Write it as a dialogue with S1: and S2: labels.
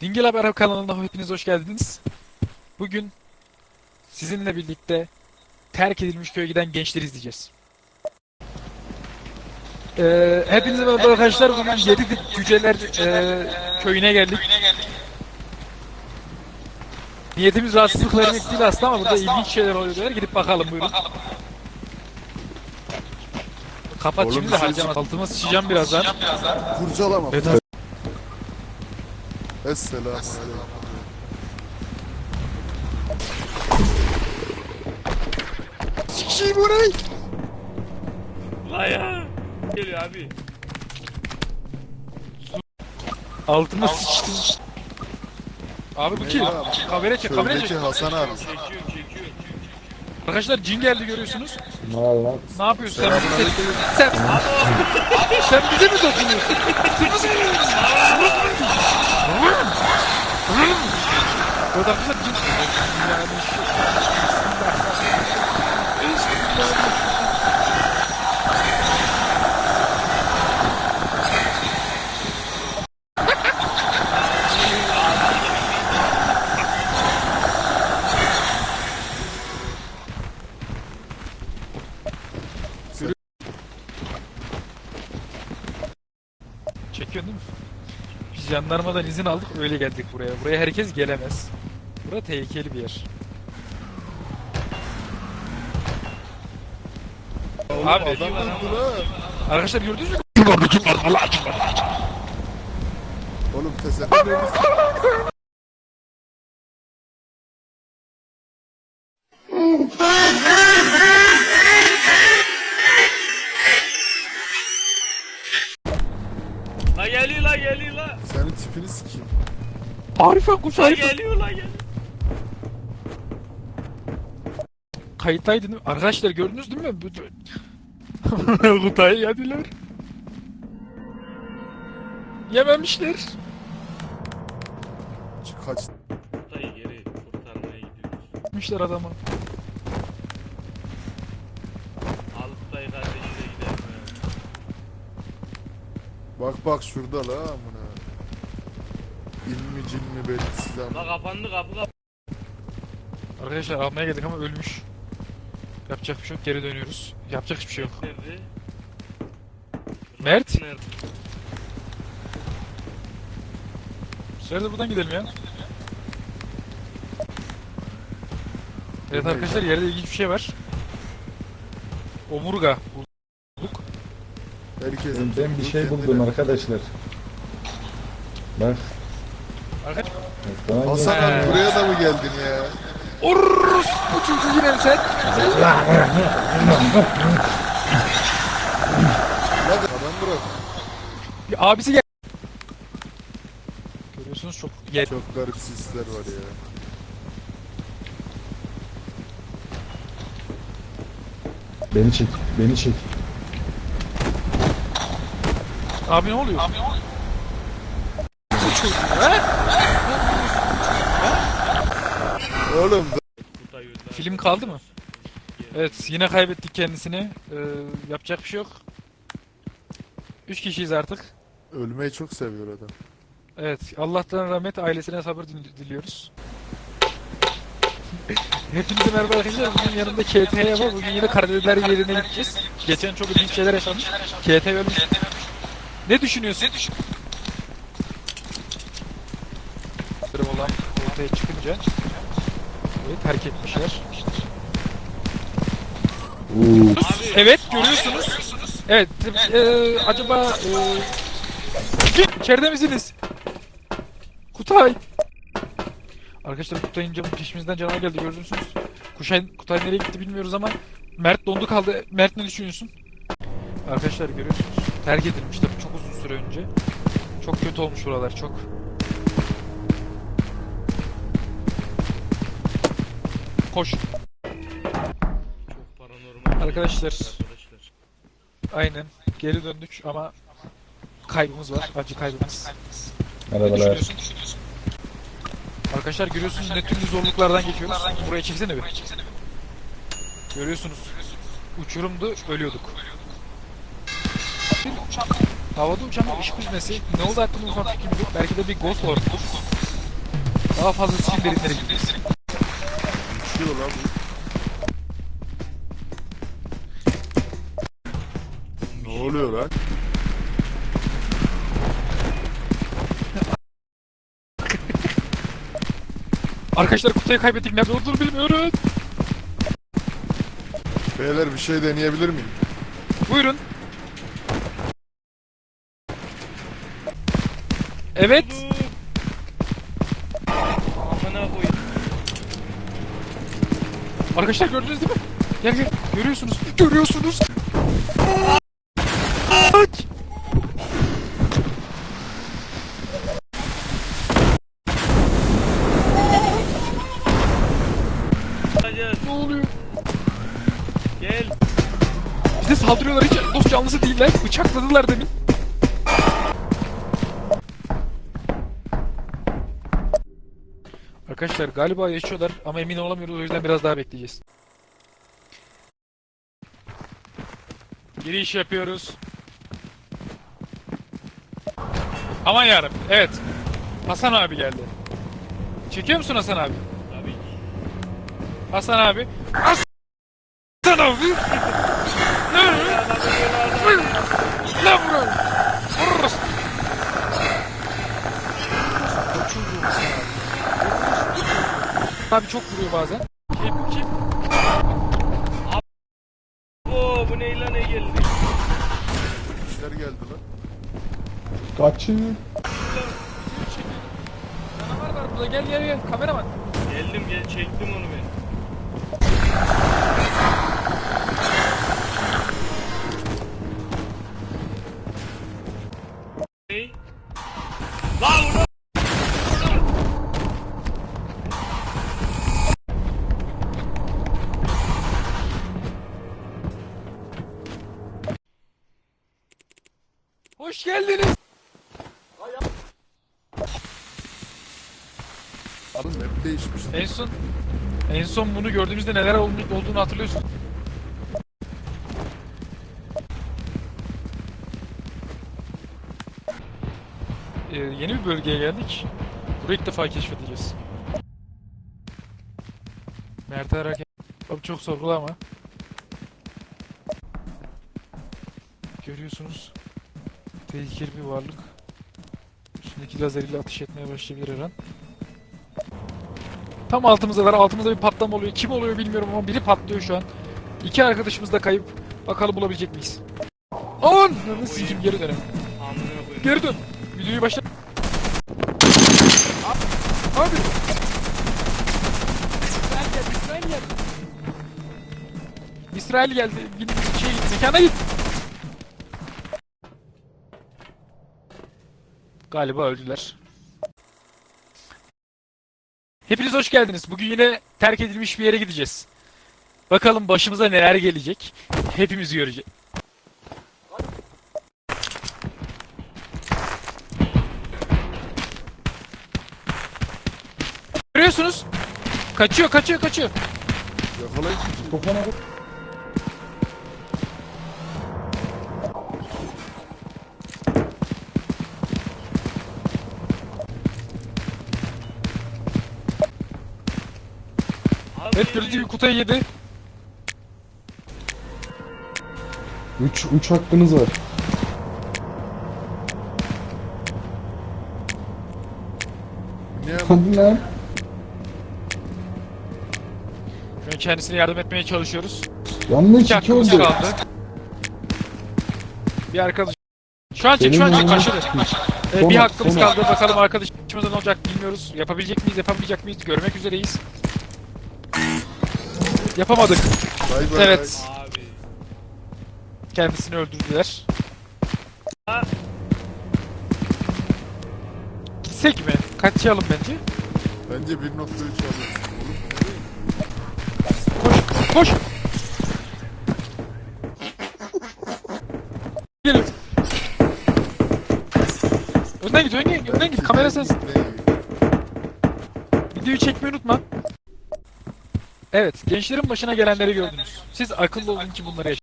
S1: Dingil Haber kanalına hepiniz hoş geldiniz. Bugün sizinle birlikte terk edilmiş köye giden gençleri izleyeceğiz. Ee, hepinize merhaba arkadaşlar. Bugün Yedi Cüceler e, köyüne geldik. Niyetimiz rahatsızlık vermek değil aslında ama burada ilginç şeyler oluyor diyorlar. Gidip bakalım buyurun. Kapat
S2: Oğlum
S1: şimdi de harcama. Altıma sıçacağım birazdan.
S2: Kurcalama.
S1: Evet,
S2: Esselamu aleyküm.
S1: Sikişeyim orayı.
S3: La ya. Geliyor abi.
S1: Altıma sıçtım. Abi bu kim? Kamera çek, kamera çek.
S2: Köydeki Hasan abi.
S3: Çekiyorum çekiyorum.
S1: Arkadaşlar cin geldi görüyorsunuz.
S4: Lan?
S1: Ne yapıyorsun sen? Sen, sen, sen bize mi dokunuyorsun? Evet arkadaşlar cin... Yani Çekiyorsun değil mi? Biz jandarmadan izin aldık öyle geldik buraya. Buraya herkes gelemez. Bura tehlikeli bir yer. Abi
S2: Adam öldü la.
S1: arkadaşlar gördünüz mü?
S2: Oğlum tesadüf
S1: Arife kuş Arife.
S3: geliyor la geliyor.
S1: Kayıttaydın değil mi? Arkadaşlar gördünüz değil mi? Bu- Kutayı yediler. Yememişler.
S2: Çık kaç.
S3: Dayı geri kurtarmaya gidiyoruz.
S1: Yemişler adamı.
S3: Alıp dayı kardeşiyle gidelim.
S2: Bak bak şurada la amına. İlmi cinmi belirsiz
S3: La
S2: ama.
S3: kapandı kapı kapandı.
S1: Arkadaşlar almaya geldik ama ölmüş. Yapacak bir şey yok geri dönüyoruz. Yapacak hiçbir şey yok.
S3: Nerede?
S1: Mert?
S3: Nerede?
S1: Söyle de buradan gidelim ya. Evet
S2: Bu
S1: arkadaşlar yerde ilginç bir şey var. Omurga. Bulduk.
S2: Herkesin
S4: Ben, bir şey
S2: kendine-
S4: buldum arkadaşlar. Bak.
S2: Hasan abi buraya da mı geldin ya?
S1: Orrrr! Bu çocuğu yine sen.
S2: Adam bırak.
S1: Bir abisi gel. Görüyorsunuz çok yer.
S2: Çok garip sisler var ya.
S4: Beni çek, beni çek.
S1: Abi ne oluyor? Abi ne oluyor?
S2: Oğlum.
S1: Film kaldı mı? Evet yine kaybettik kendisini. Ee, yapacak bir şey yok. Üç kişiyiz artık.
S2: ölmeyi çok seviyor adam.
S1: Evet Allah'tan rahmet ailesine sabır dil- diliyoruz. Hepinize merhaba arkadaşlar. Bugün yanımda KT'ye var. Bugün yine Karadenizler yerine gideceğiz. Geçen çok ilginç şeyler yaşanmış. KT ölmüş. Ne düşünüyorsun? Ne düşün? Olan ortaya çıkınca evet, terk etmişler. Evet görüyorsunuz. Evet e, acaba e, kim? İçeride misiniz? Kutay. Arkadaşlar Kutay'ın canı peşimizden canavar geldi gördünüz. Kuşay, Kutay nereye gitti bilmiyoruz ama Mert dondu kaldı. Mert ne düşünüyorsun? Arkadaşlar görüyorsunuz. Terk edilmiş tabii çok uzun süre önce. Çok kötü olmuş buralar çok. Koş.
S3: Çok paranormal.
S1: Arkadaşlar.
S3: Arkadaşlar.
S1: Aynen. Geri döndük ama kaybımız var. Acı kaybımız.
S4: Merhabalar.
S1: Arkadaşlar görüyorsunuz ne türlü zorluklardan geçiyoruz. Buraya çeksene bir. Görüyorsunuz. Uçurumdu, ölüyorduk. Bir havada uçan bir ışık hüzmesi. Ne oldu hakkında ufak fikrim yok. Belki de bir Ghost Lord'dur. Daha fazla sizin derinlere gideceğiz.
S2: Uçuyor lan bu. Ne oluyor lan?
S1: Arkadaşlar kutuyu kaybettik. Nerede olduğunu bilmiyoruz.
S2: Beyler bir şey deneyebilir miyim?
S1: Buyurun. Evet.
S3: Amına koyayım.
S1: Arkadaşlar gördünüz değil mi? Gel gel. Görüyorsunuz. Görüyorsunuz. Aç. Ne oluyor?
S3: Gel.
S1: Bize saldırıyorlar hiç dost canlısı değiller. Bıçakladılar demin. Arkadaşlar galiba yaşıyorlar ama emin olamıyoruz o yüzden biraz daha bekleyeceğiz. Giriş yapıyoruz. Aman yarım. Evet. Hasan abi geldi. Çekiyor musun Hasan abi?
S3: Tabii ki.
S1: Hasan abi. Hasan abi. Ne? Ne vuruyor? Vururuz. Kaçıyor Hasan abi. Abi çok vuruyor bazen. Kim kim?
S3: Oo bu ne lan ne geldi?
S2: İşler geldi lan.
S4: Kaçın.
S1: Canavar var burada gel gel gel kameraman.
S3: Geldim gel çektim onu ben.
S1: Hoş geldiniz.
S2: Oğlum map değişmiş.
S1: En son en son bunu gördüğümüzde neler oldu- olduğunu hatırlıyorsun. Ee, yeni bir bölgeye geldik. Burayı ilk defa keşfedeceğiz. Mert Arak Abi çok sorgulama. Görüyorsunuz. Tehlikeli bir varlık. Üstündeki lazeriyle ateş etmeye başlayabilir her an. Tam altımızdalar. Altımızda bir patlama oluyor. Kim oluyor bilmiyorum ama biri patlıyor şu an. İki arkadaşımız da kayıp. Bakalım bulabilecek miyiz? Aman! Nasıl kim geri
S3: koyayım.
S1: Geri dön. Videoyu başla. Abi. İsrail geldi. İsrail geldi. Git şey git. Mekana git. Galiba öldüler. Hepiniz hoş geldiniz. Bugün yine terk edilmiş bir yere gideceğiz. Bakalım başımıza neler gelecek. Hepimiz göreceğiz. Görüyorsunuz. Kaçıyor, kaçıyor, kaçıyor.
S2: Yakalayın.
S4: Kafana
S1: Evet, kırıcı bir kutuyu yedi.
S4: 3 3 hakkınız var.
S2: Niye lan?
S4: Hadi lan.
S1: Şu an kendisine yardım etmeye çalışıyoruz.
S4: Yanlış
S1: İki
S4: iki
S1: hakkımız
S4: oldu.
S1: kaldı. Bir arkadaş. Şu an çek, şu
S4: Benim
S1: an çek. Evet,
S4: Sonra,
S1: bir hakkımız
S4: sonra.
S1: kaldı. Bakalım arkadaşımıza ne olacak bilmiyoruz. Yapabilecek miyiz, yapamayacak mıyız? Görmek üzereyiz. Yapamadık.
S2: Bay bay
S1: Evet.
S3: Abi.
S1: Kendisini öldürdüler.
S3: Ha.
S1: Gitsek mi? Kaçalım bence.
S2: bay. Bence 1.3 alıyorsun.
S1: Koş, koş. Gelin. Önden git, önden git, önden git. Kamera sensin. Videoyu çekmeyi unutma. Evet, gençlerin başına gelenleri gördünüz. Siz akıllı olun ki bunları yaşayın.